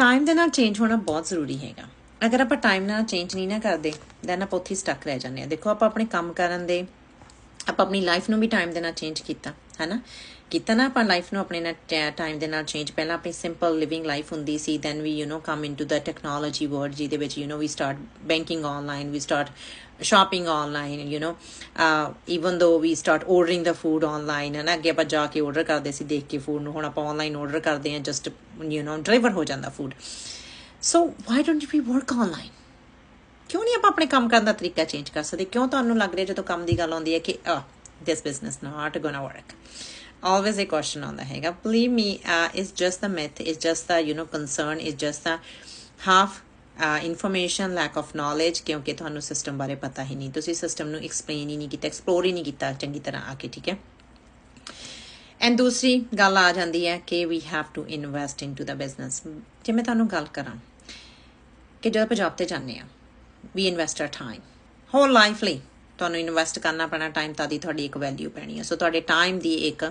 Time ਦੇ ਨਾਲ change ਹੋਣਾ ਬਹੁਤ ਜ਼ਰੂਰੀ ਹੈਗਾ। ਅਗਰ ਆਪਾਂ ਟਾਈਮ ਨਾਲ ਚੇਂਜ ਨਹੀਂ ਨਾ ਕਰਦੇ ਦੈਨ ਆਪਾਂ ਉੱਥੇ ਸਟਕ ਰਹਿ ਜਾਂਦੇ ਆ ਦੇਖੋ, ਆਪਾਂ ਆਪਣੇ ਕੰਮ ਕਰਨ ਦੇ, ਆਪਾਂ ਆਪਣੀ ਲਾਈਫ ਨੂੰ ਵੀ ਟਾਈਮ ਦੇ ਨਾਲ ਚੇਂਜ ਕੀਤਾ, ਹੈਨਾ? ਕੀਤਾ ਨਾ ਆਪਾਂ ਲਾਈਫ ਨੂੰ ਆਪਣੇ ਨਾਲ ਟਾਈਮ ਦੇ ਨਾਲ ਚੇਂਜ ਪਹਿਲਾਂ ਆਪਣੀ ਸਿੰਪਲ ਲਿਵਿੰਗ ਲਾਈਫ ਹੁੰਦੀ ਸੀ then we you know come into the technology world ਜਿਹਦੇ ਵਿੱਚ you know we start banking online we start shopping online you know uh, even though we start ordering the food online ਹੈ ਨਾ ਅੱਗੇ ਆਪਾਂ ਜਾ ਕੇ order ਕਰਦੇ ਸੀ ਦੇਖ ਕੇ food ਨੂੰ ਹੁਣ ਆਪਾਂ ਆਨਲਾਈਨ ਆਰਡਰ ਕਰਦੇ ਹਾਂ ਜਸਟ ਯੂ نو ਡਿਲੀਵਰ ਹੋ ਜਾਂਦਾ food so why don't we work online ਕਿਉਂ ਨਹੀਂ ਆਪਾਂ ਆਪਣੇ ਕੰਮ ਕਰਨ ਦਾ ਤਰੀਕਾ ਚੇਂਜ ਕਰ ਸਕਦੇ ਕਿਉਂ ਤੁਹਾਨੂੰ ਲੱਗ ਰਿਹਾ ਜਦੋਂ ਕੰਮ ਦੀ ਗੱਲ ਆਉਂਦੀ ਹੈ ਕਿ ਆ this business not gonna work always a question ਆਉਂਦਾ ਹੈਗਾ believe me uh, just just the myth. Just just the you know concern. It's just the information lack of knowledge ਕਿਉਂਕਿ ਤੁਹਾਨੂੰ ਸਿਸਟਮ ਬਾਰੇ ਪਤਾ ਹੀ ਨਹੀਂ। ਤੁਸੀਂ ਸਿਸਟਮ ਨੂੰ ਐਕਸਪਲੇਨ ਹੀ ਨਹੀਂ ਕੀਤਾ ਐਕਸਪਲੋਰ ਹੀ ਨਹੀਂ ਕੀਤਾ ਚੰਗੀ ਤਰ੍ਹਾਂ ਆ ਕੇ ਠੀਕ ਹੈ? ਐਂਡ ਦੂਸਰੀ ਗੱਲ ਆ ਜਾਂਦੀ ਹੈ ਕਿ we have to invest into the business ਜੇ ਮੈਂ ਤੁਹਾਨੂੰ ਗੱਲ ਕਰਾਂ ਕਿ ਜਦੋਂ ਪੰਜਾਬ ਤੇ ਜਾਂਦੇ ਆ we invest our time whole life ਲਈ। ਤੁਹਾਨੂੰ ਇਨਵੈਸਟ ਕਰਨਾ ਪੈਣਾ ਟਾਈਮ ਤਾਂ ਦੀ ਤੁਹਾਡੀ ਇੱਕ ਵੈਲਿਊ ਪੈਣੀ ਹੈ ਸੋ ਤੁਹਾਡੇ ਟਾਈਮ ਦੀ ਇੱਕ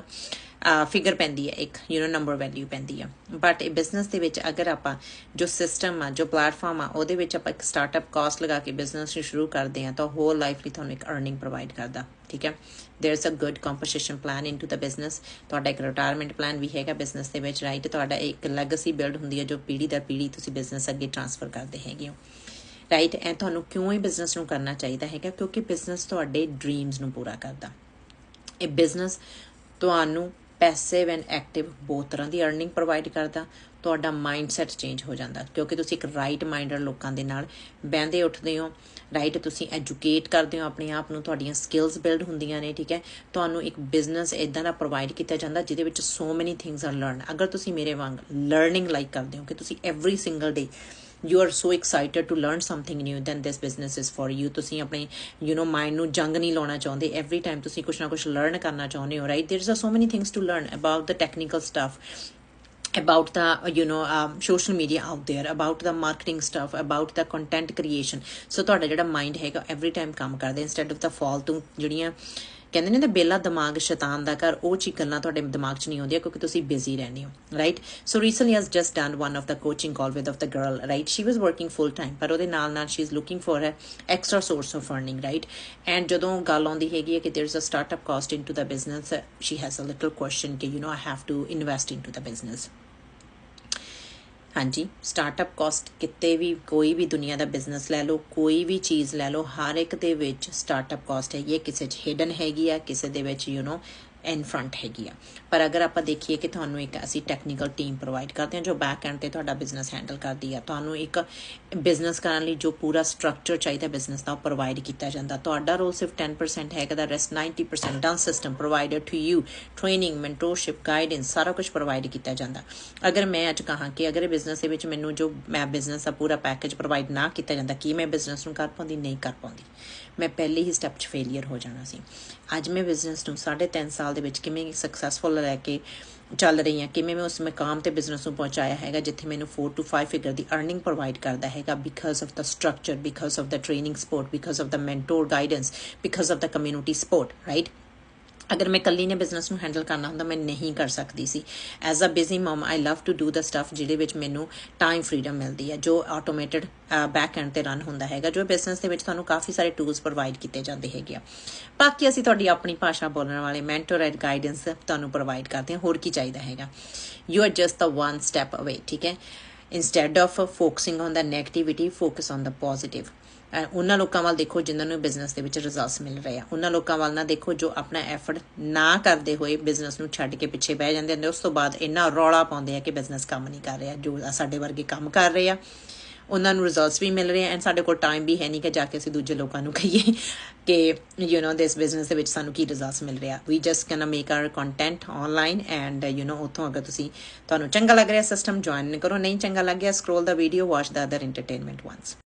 ਫਿਗਰ ਪੈਂਦੀ ਹੈ ਇੱਕ ਯੂ نو ਨੰਬਰ ਵੈਲਿਊ ਪੈਂਦੀ ਹੈ ਬਟ ਇਹ ਬਿਜ਼ਨਸ ਦੇ ਵਿੱਚ ਅਗਰ ਆਪਾਂ ਜੋ ਸਿਸਟਮ ਆ ਜੋ ਪਲੇਟਫਾਰਮ ਆ ਉਹਦੇ ਵਿੱਚ ਆਪਾਂ ਇੱਕ ਸਟਾਰਟਅਪ ਕਾਸਟ ਲਗਾ ਕੇ ਬਿਜ਼ਨਸ ਨੂੰ ਸ਼ੁਰੂ ਕਰਦੇ ਆ ਤਾਂ ਹੋਲ ਲਾਈਫ ਲਈ ਤੁਹਾਨੂੰ ਇੱਕ ਅਰਨਿੰਗ ਪ੍ਰੋਵਾਈਡ ਕਰਦਾ ਠੀਕ ਹੈ there is a good composition plan into the business ਤੁਹਾਡਾ ਇੱਕ ਰਿਟਾਇਰਮੈਂਟ ਪਲਾਨ ਵੀ ਹੈਗਾ ਬਿਜ਼ਨਸ ਦੇ ਵਿੱਚ ਰਾਈਟ ਤੁਹਾਡਾ ਇੱਕ ਲੈਗੇਸੀ ਬਿਲਡ ਹੁੰਦੀ ਹੈ ਜੋ ਪੀੜ੍ਹੀ ਦਰ ਪੀੜ੍ਹੀ ਤੁਸੀਂ ਬਿਜ਼ਨਸ ਅੱਗੇ ਟ੍ਰਾਂਸਫਰ ਕਰਦੇ ਹੈਗੇ ਹੋ ਰਾਈਟ ਐ ਤੁਹਾਨੂੰ ਕਿਉਂ ਇਹ ਬਿਜ਼ਨਸ ਨੂੰ ਕਰਨਾ ਚਾਹੀਦਾ ਹੈਗਾ? ਕਿਉਂਕਿ ਬਿਜ਼ਨਸ ਤੁਹਾਡੇ ਡ੍ਰੀਮਸ ਨੂੰ ਪੂਰਾ ਕਰਦਾ। ਇਹ ਬਿਜ਼ਨਸ ਤੁਹਾਨੂੰ ਪੈਸਿਵ ਐਂਡ ਐਕਟਿਵ ਬਹੁਤ ਤਰ੍ਹਾਂ ਦੀ ਅਰਨਿੰਗ ਪ੍ਰੋਵਾਈਡ ਕਰਦਾ। ਤੁਹਾਡਾ ਮਾਈਂਡਸੈਟ ਚੇਂਜ ਹੋ ਜਾਂਦਾ। ਕਿਉਂਕਿ ਤੁਸੀਂ ਇੱਕ ਰਾਈਟ ਮਾਈਂਡਰ ਲੋਕਾਂ ਦੇ ਨਾਲ ਬਹਿੰਦੇ ਉੱਠਦੇ ਹੋ। ਰਾਈਟ ਤੁਸੀਂ ਐਜੂਕੇਟ ਕਰਦੇ ਹੋ। ਆਪਣੇ ਆਪ ਨੂੰ ਤੁਹਾਡੀਆਂ ਸਕਿੱਲਸ ਬਿਲਡ ਹੁੰਦੀਆਂ ਨੇ, ਠੀਕ ਹੈ? ਤੁਹਾਨੂੰ ਇੱਕ ਬਿਜ਼ਨਸ ਇਦਾਂ ਦਾ ਪ੍ਰੋਵਾਈਡ ਕੀਤਾ ਜਾਂਦਾ ਜਿਹਦੇ ਵਿੱਚ so many things are learn ਅਗਰ ਤੁਸੀਂ ਮੇਰੇ ਵਾਂਗ ਲਰਨਿੰਗ ਲਾਈਕ ਕਰਦੇ ਹੋ ਕਿ ਤੁਸੀਂ every single day you are so excited to learn something new then this business is for you ਤੁਸੀਂ ਆਪਣੇ ਯੂ نو ਮਾਈਂਡ ਨੂੰ ਜੰਗ ਨਹੀਂ ਲਾਉਣਾ ਚਾਹੁੰਦੇ ਐਵਰੀ ਟਾਈਮ ਤੁਸੀਂ ਕੁਝ ਨਾ ਕੁਝ ਲਰਨ ਕਰਨਾ ਚਾਹੁੰਦੇ ਹੋ right there's are so many things to learn about the technical stuff about the you know um, social media out there about the marketing stuff about the content creation so ਤੁਹਾਡਾ ਜਿਹੜਾ mind ਹੈਗਾ every time ਕੰਮ ਕਰਦਾ instead of ਦਾ ਫਾਲਤੂ ਜਿਹੜੀਆਂ ਕਹਿੰਦੇ ਨੇ ਨਾ ਬੇਲਾ ਦਿਮਾਗ ਸ਼ੈਤਾਨ ਦਾ ਕਰ ਉਹ ਚੀ ਗੱਲਾਂ ਤੁਹਾਡੇ ਦਿਮਾਗ 'ਚ ਨਹੀਂ ਆਉਂਦੀਆਂ ਕਿਉਂਕਿ ਤੁਸੀਂ ਬਿਜ਼ੀ ਰਹਿੰਦੇ ਹੋ right so recently as just done one of the coaching call with of the girl right she was working full time ਪਰ ਉਹਦੇ ਨਾਲ ਨਾਲ she is looking for a extra source of earning right and ਜਦੋਂ ਗੱਲ ਆਉਂਦੀ ਹੈਗੀ ਹੈ ਕਿ there is a startup cost into the business she has a little question ਕਿ you know I have to invest into the business ਹਾਂਜੀ startup cost ਕਿਤੇ ਵੀ ਕੋਈ ਵੀ ਦੁਨੀਆ ਦਾ ਬਿਜ਼ਨਸ ਲੈ ਲਓ, ਕੋਈ ਵੀ ਚੀਜ਼ ਲੈ ਲਓ, ਹਰ ਇੱਕ ਦੇ ਵਿੱਚ ਸਟਾਰਟਅਪ ਕਾਸਟ ਹੈਗੀ ਹੈ, ਕਿਸੇ 'ਚ ਹਿਡਨ ਹੈਗੀ ਆ ਕਿਸੇ ਦੇ ਵਿੱਚ ਯੂ نو ਇਨ ਫਰੰਟ ਹੈਗੀ ਆ। ਪਰ ਅਗਰ ਆਪਾਂ ਦੇਖੀਏ ਕਿ ਤੁਹਾਨੂੰ ਇੱਕ ਅਸੀਂ ਟੈਕਨੀਕਲ ਟੀਮ ਪ੍ਰੋਵਾਈਡ ਕਰਦੇ ਹਾਂ, ਜੋ ਬੈਕ ਐਂਡ ਤੇ ਤੁਹਾਡਾ ਬਿਜ਼ਨਸ ਹੈਂਡਲ ਕਰਦੀ ਆ, ਤੁਹਾਨੂੰ ਇੱਕ ਬਿਜ਼ਨਸ ਕਰਨ ਲਈ ਜੋ ਪੂਰਾ ਸਟਰਕਚਰ ਚਾਹੀਦਾ ਬਿਜ਼ਨਸ ਦਾ, ਉਹ ਪ੍ਰੋਵਾਈਡ ਕੀਤਾ ਜਾਂਦਾ। ਤੁਹਾਡਾ ਰੋਲ ਸਿਰਫ 10% ਹੈਗਾ the rest 90% done system provided to you training mentorship guidance ਸਾਰਾ ਕੁਝ ਪ੍ਰੋਵਾਈਡ ਕੀਤਾ ਜਾਂਦਾ। ਅਗਰ ਮੈਂ ਅੱਜ ਕਹਾਂ ਕਿ ਅਗਰ ਬਿਜ਼ਨਸ ਦੇ ਵਿੱਚ ਮੈਨੂੰ ਜੋ ਮੈਂ ਬਿਜ਼ਨਸ ਦਾ ਪੂਰਾ ਪੈਕੇਜ ਪ੍ਰੋਵਾਈਡ ਨਾ ਕੀਤਾ ਜਾਂਦਾ, ਕੀ ਮੈਂ ਬਿਜ਼ਨਸ ਨੂੰ ਕਰ ਪਾਉਂਦੀ, ਨਹੀਂ ਕਰ ਪਾਉਂਦੀ? ਮੈਂ ਪਹਿਲੇ ਹੀ ਸਟੈਪ 'ਚ ਫੇਲਿਅਰ ਹੋ ਜਾਣਾ ਸੀ। ਅੱਜ ਮੈਂ ਬਿਜ਼ਨਸ ਨੂੰ 3.5 ਸਾਲ ਦੇ ਵਿੱਚ ਕਿਵੇਂ ਸਕਸੈਸਫੁਲ ਲੈ ਕੇ ਚੱਲ ਰਹੀ ਹਾਂ, ਕਿਵੇਂ ਮੈਂ ਉਸ ਮਕਾਮ ਤੇ ਬਿਜ਼ਨਸ ਨੂੰ ਪਹੁੰਚਾਇਆ ਹੈਗਾ, ਜਿੱਥੇ ਮੈਨੂੰ 4 ਟੂ 5 ਫਿਗਰ ਦੀ ਅਰਨਿੰਗ ਪ੍ਰੋਵਾਈਡ ਕਰਦਾ ਹੈਗਾ because of the structure because of the training support because of the mentor guidance because of the community support right ਅਗਰ ਮੈਂ ਇਕੱਲੀ ਨੇ ਬਿਜ਼ਨਸ ਨੂੰ ਹੈਂਡਲ ਕਰਨਾ ਹੁੰਦਾ, ਮੈਂ ਨਹੀਂ ਕਰ ਸਕਦੀ ਸੀ। As a busy mom I love to do the stuff ਜਿਹਦੇ ਵਿੱਚ ਮੈਨੂੰ ਟਾਈਮ ਫਰੀडम ਮਿਲਦੀ ਹੈ, ਜੋ ਆਟੋਮੇਟਿਡ ਬੈਕ ਐਂਡ ਤੇ ਰਨ ਹੁੰਦਾ ਹੈਗਾ, ਜੋ ਬਿਜ਼ਨਸ ਦੇ ਵਿੱਚ ਤੁਹਾਨੂੰ ਕਾਫੀ ਸਾਰੇ ਟੂਲਸ ਪ੍ਰੋਵਾਈਡ ਕੀਤੇ ਜਾਂਦੇ ਹੈਗੇ ਆ। ਬਾਕੀ ਅਸੀਂ ਤੁਹਾਡੀ ਆਪਣੀ ਭਾਸ਼ਾ ਬੋਲਣ ਵਾਲੇ ਮੈਂਟਰ ਐਂਡ ਗਾਈਡੈਂਸ ਤੁਹਾਨੂੰ ਪ੍ਰੋਵਾਈਡ ਕਰਦੇ ਹਾਂ, ਹੋਰ ਕੀ ਚਾਹੀਦਾ ਹੈਗਾ। You are just the one step away ਠੀਕ ਹੈ? Instead of focusing on the negativity, focus on the positive ਉਹਨਾਂ ਲੋਕਾਂ ਵੱਲ ਦੇਖੋ ਜਿਨ੍ਹਾਂ ਨੂੰ ਬਿਜ਼ਨਸ ਦੇ ਵਿੱਚ ਰਿਜ਼ਲਟਸ ਮਿਲ ਰਹੇ ਆ ਉਹਨਾਂ ਲੋਕਾਂ ਵੱਲ ਨਾ ਦੇਖੋ ਜੋ ਆਪਣਾ ਐਫਰਟ ਨਾ ਕਰਦੇ ਹੋਏ ਬਿਜ਼ਨਸ ਨੂੰ ਛੱਡ ਕੇ ਪਿੱਛੇ ਬਹਿ ਜਾਂਦੇ ਨੇ ਉਸ ਤੋਂ ਬਾਅਦ ਇੰਨਾ ਰੌਲਾ ਪਾਉਂਦੇ ਆ ਕਿ ਬਿਜ਼ਨਸ ਕੰਮ ਨਹੀਂ ਕਰ ਰਿਹਾ ਜੋ ਸਾਡੇ ਵਰਗੇ ਕੰਮ ਕਰ ਰਹੇ ਆ ਉਹਨਾਂ ਨੂੰ ਰਿਜ਼ਲਟਸ ਵੀ ਮਿਲ ਰਹੇ ਆ ਐਂਡ ਸਾਡੇ ਕੋਲ ਟਾਈਮ ਵੀ ਹੈ ਨਹੀਂ ਕਿ ਜਾ ਕੇ ਅਸੀਂ ਦੂਜੇ ਲੋਕਾਂ ਨੂੰ ਕਹੀਏ ਕਿ ਯੂ نو ਦਿਸ ਬਿਜ਼ਨਸ ਦੇ ਵਿੱਚ ਸਾਨੂੰ ਕੀ ਰਿਜ਼ਲਟਸ ਮਿਲ ਰਿਹਾ we just can make our content online and you know ਉਥੋਂ ਅਗਰ ਤੁਸੀਂ ਤੁਹਾਨੂੰ ਚੰਗਾ ਲੱਗ ਰਿਹਾ ਸਿਸਟਮ ਜੁਆਇਨ ਕਰੋ ਨਹੀਂ ਚੰਗਾ ਲੱਗ ਗਿਆ scroll the video watch the other entertainment ones